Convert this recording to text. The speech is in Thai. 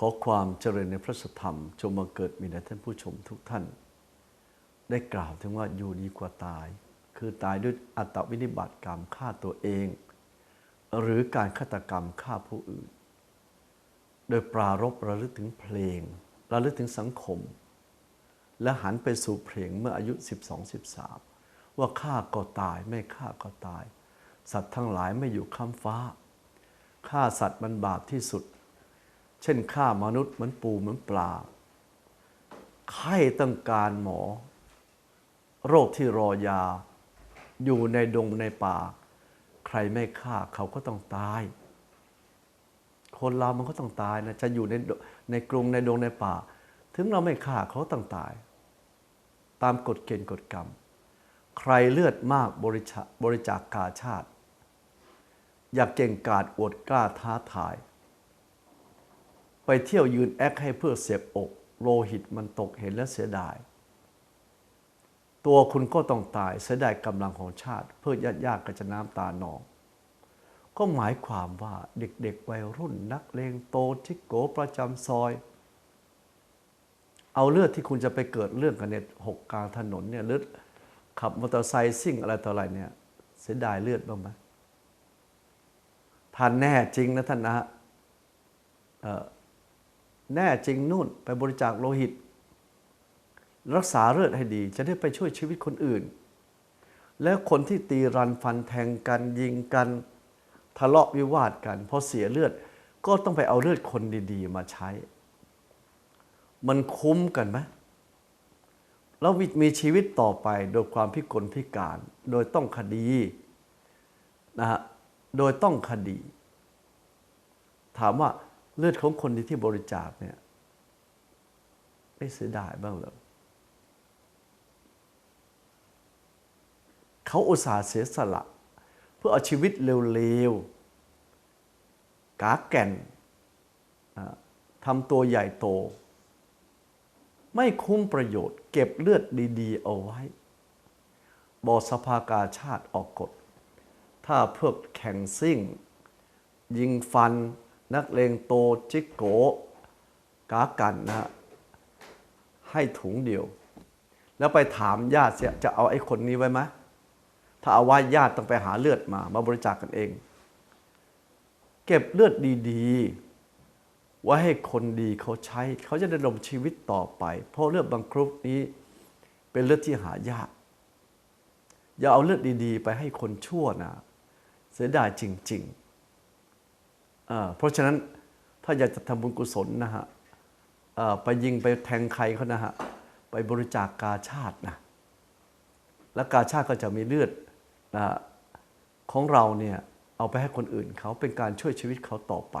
ขอความเจริญในพระสธรรม จงมาเกิดมีในท่านผู้ชมทุกท่าน ได้กล่าวถึงว่าอยู่ดีกว่าตาย คือตายด้วยอัตวินิบัติกรรมฆ่าตัวเอง หรือการฆาตกรรมฆ่าผู้อื่น โดยปรารบระลึกถึงเพลง ระลึกถึงสังคม และหันไปสู่เพลงเมื่ออายุ 12-13 ว่าฆ่าก็ตายไม่ฆ่าก็ตาย สัตว์ทั้งหลายไม่อยู่ข้ามฟ้าฆ่าสัตว์มันบาปที่สุด เช่นฆ่ามนุษย์เหมือนปูเหมือนปลา ไข้ต้องการหมอ โรคที่รอยา อยู่ในดงในป่า ใครไม่ฆ่าเขาก็ต้องตาย คนเรามันก็ต้องตายนะ จะอยู่ในในกรุงในดงในป่า ถึงเราไม่ฆ่าเขาต้องตาย ตามกฎเกณฑ์กฎกรรม ใครเลือดมากบริจาคบริจาคกาชาติ อยากเก่งกาจอวดกล้าท้าทาย ไปเที่ยวยืนแอคให้เพื่อเสียบอก โลหิตมันตกเห็นแล้วเสียดาย ตัวคุณก็ต้องตายเสียดายกำลังของชาติ เพื่อญาติญาติก็จะน้ำตานอง ก็หมายความว่าเด็กๆวัยรุ่นนักเลงโตทิกโกประจำซอย เอาเลือดที่คุณจะไปเกิดเรื่องกันเนี่ยหกกลางถนนเนี่ยหรือขับมอเตอร์ไซค์ซิ่งอะไรต่ออะไรเนี่ยเสียดายเลือดบ้างไหมท่านแน่จริงนะท่านนะเออ แน่จริงนู่นไปบริจาคโลหิต รักษาเลือดให้ดี จะได้ไปช่วยชีวิตคนอื่น แล้วคนที่ตีรันฟันแทงกันยิงกันทะเลาะวิวาทกันพอเสียเลือดก็ต้องไปเอาเลือดคนดีๆ มาใช้ มันคุ้มกันไหมแล้วมีชีวิตต่อไปโดยความพิกลพิการ โดยต้องคดีนะฮะโดยต้องคดี ถามว่า เลือดของคนที่บริจาคเนี่ยไม่เสียดายบ้างเหรอเขาอุตส่าห์เสียสละ เพื่อเอาชีวิตเร็วๆกาแก่นทำตัวใหญ่โต ไม่คุ้มประโยชน์ เก็บเลือดดีๆ เอาไว้ บอสภากาชาติออกกฎ ถ้าเพื่อแข่งซิ่ง ยิงฟัน นักเลงโตจิกโกกากันนะฮะให้ถุงเดียว แล้วไปถามญาติเสียจะเอาไอ้คนนี้ไว้ไหมถ้าเอาไว้ญาติต้องไปหาเลือดมา มาบริจาคกกันเอง เก็บเลือดดีๆ ไว้ให้คนดีเขาใช้ เขาจะดำรงชีวิตต่อไป เพราะเลือดบางกรุ๊ปนี้เป็นเลือดที่หายาก อย่าเอาเลือดดีๆ ไปให้คนชั่วนะ เสียดายจริง ๆ เพราะฉะนั้นถ้าอยากจะทำบุญกุศลนะฮะไปยิงไปแทงใครเขานะฮะไปบริจาคกาชาตินะแล้วกาชาติก็จะมีเลือดนะของเราเนี่ยเอาไปให้คนอื่นเขาเป็นการช่วยชีวิตเขาต่อไป